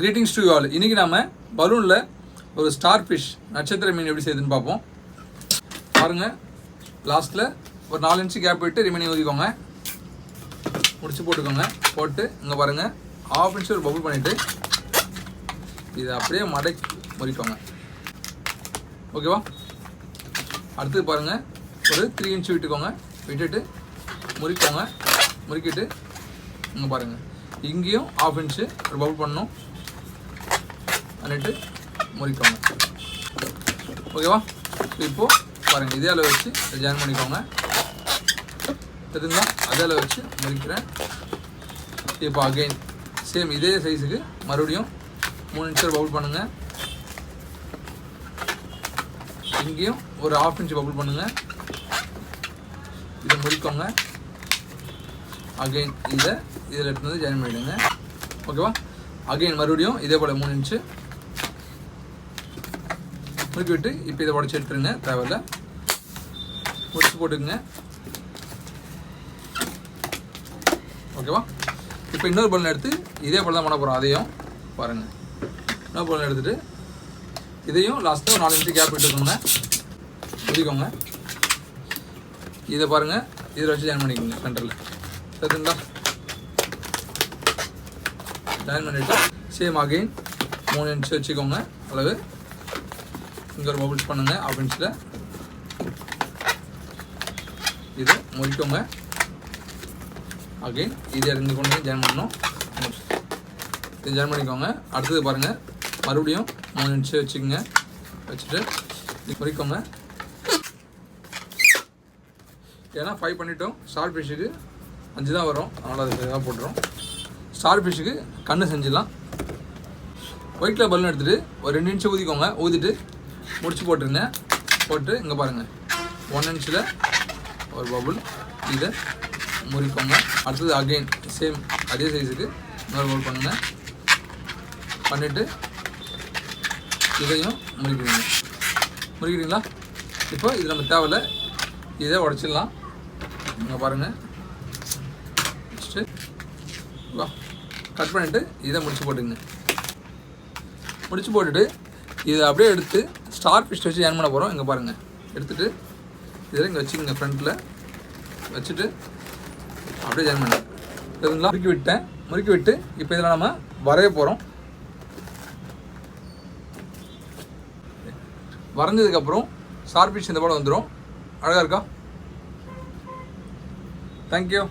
Greetings to all இன்றைக்கி நம்ம பலூனில் ஒரு ஸ்டார் ஃபிஷ் நட்சத்திர மீன் எப்படி செய்யுதுன்னு பார்ப்போம். பாருங்கள் லாஸ்ட்டில் ஒரு நாலு இன்ச்சு கேப் விட்டு ரிமைனிங் ஊதிக்கோங்க. முடிச்சு போட்டுக்கோங்க. போட்டு இங்கே பாருங்க. ஆஃப் இன்ச்சு ஒரு பபுள் பண்ணிவிட்டு இதை அப்படியே மடக்கி முறிக்கோங்க. ஓகேவா அடுத்தது பாருங்க. ஒரு த்ரீ இன்ச்சு விட்டுக்கோங்க. விட்டுட்டு முறிக்கோங்க. முறுக்கிட்டு இங்கே பாருங்கள் இங்கேயும் ஆஃப் இன்ச்சு ஒரு பபுள் பண்ணணும். பண்ணிட்டு முறிக்கோங்க ஓகேவா இப்போ பாருங்க இதே அளவு வச்சு ஜாயின் பண்ணிக்கோங்க. தெரியுங்களா அதே அளவு வச்சு முறிக்கிறேன். இப்போ அகைன் சேம் இதே சைஸுக்கு மறுபடியும் மூணு இன்ச்சு பவுல் பண்ணுங்க. இங்கேயும் ஒரு ஹாஃப் இன்ச் பபுள் பண்ணுங்க. இதை முடிக்கோங்க அகைன் இதை இதில் எடுத்து வந்து ஜாயின் பண்ணிவிடுங்க ஓகேவா அகைன் மறுபடியும் இதே போல் மூணு இன்ச்சு முறுக்கி விட்டு இப்போ இதை உடச்சி எடுத்துருங்க. தேவையில்ல. முடிச்சு போட்டுக்குங்க. ஓகேவா இப்போ இன்னொரு பலன் எடுத்து இதே போல் தான் பண்ண போகிறோம் அதையும் பாருங்கள் இன்னொரு பலன் எடுத்துட்டு இதையும் லாஸ்ட்டாக ஒரு நாலு நிமிஷம் கேப் விட்டுக்கோங்க முடிக்கோங்க. இதை பாருங்கள் இதில் வச்சு ஜாயின் பண்ணிக்கோங்க சென்டரில் சரிங்களா? ஜாயின் பண்ணிவிட்டு சேம் அகெயின் மூணு இன்ச்சு வச்சுக்கோங்க. அளவு. இங்கே ஒரு பபுள்ஸ் பண்ணுங்க ஆஃப் இது முறிக்கோங்க. ஓகே இது இறங்கி கொண்டு ஜாயின் பண்ணணும். இது ஜாயின் பண்ணிக்கோங்க. அடுத்தது பாருங்கள் மறுபடியும் மூணு நிமிஷம் வச்சுக்கோங்க. வச்சுட்டு இது ஏன்னா ஃபைவ் பண்ணிட்டோம். ஸ்டார் ஃபிஷ்ஷுக்கு அஞ்சு தான் வரும். அதனால் அது தான் போட்டுரும். ஸ்டார் ஃபிஷ்ஷுக்கு கண்ணு செஞ்சிடலாம். ஒயிட் கலர் பலூன் எடுத்துகிட்டு ஒரு ரெண்டு நிமிஷம் ஊதிக்கோங்க. ஊதிட்டு முடிச்சு போட்டுருங்க. போட்டு இங்கே பாருங்கள் ஒன் இன்ச்சில் ஒரு பபுள் இதை முறிக்கோங்க. அடுத்தது அகைன் சேம் அதே சைஸுக்கு இன்னொரு பபுள் பண்ணுங்க. பண்ணிவிட்டு இதையும் முறிக்கிறீங்க. முறிக்கிறீங்களா? இப்போ இது நம்ம தேவையில்ல. இதை உடச்சிடலாம். இங்கே பாருங்கள் வச்சுட்டு வா. கட் பண்ணிவிட்டு இதை முடிச்சு போட்டுங்க முடிச்சு போட்டுட்டு இதை அப்படியே எடுத்து ஸ்டார் ஃபிஷ் வச்சு ஏன் பண்ண போகிறோம் இங்கே பாருங்கள் எடுத்துட்டு இதில் இங்கே வச்சுக்கோங்க ஃப்ரண்ட்டில் வச்சுட்டு அப்படியே ஜாயின் பண்ணேன் இதெல்லாம் முறுக்கி விட்டேன். முறுக்கி விட்டு இப்போ இதில் நம்ம வரைய போகிறோம் வரைஞ்சதுக்கப்புறம் ஸ்டார் ஃபிஷ் இந்த போல் வந்துடும் அழகாக இருக்கா? தேங்க்யூ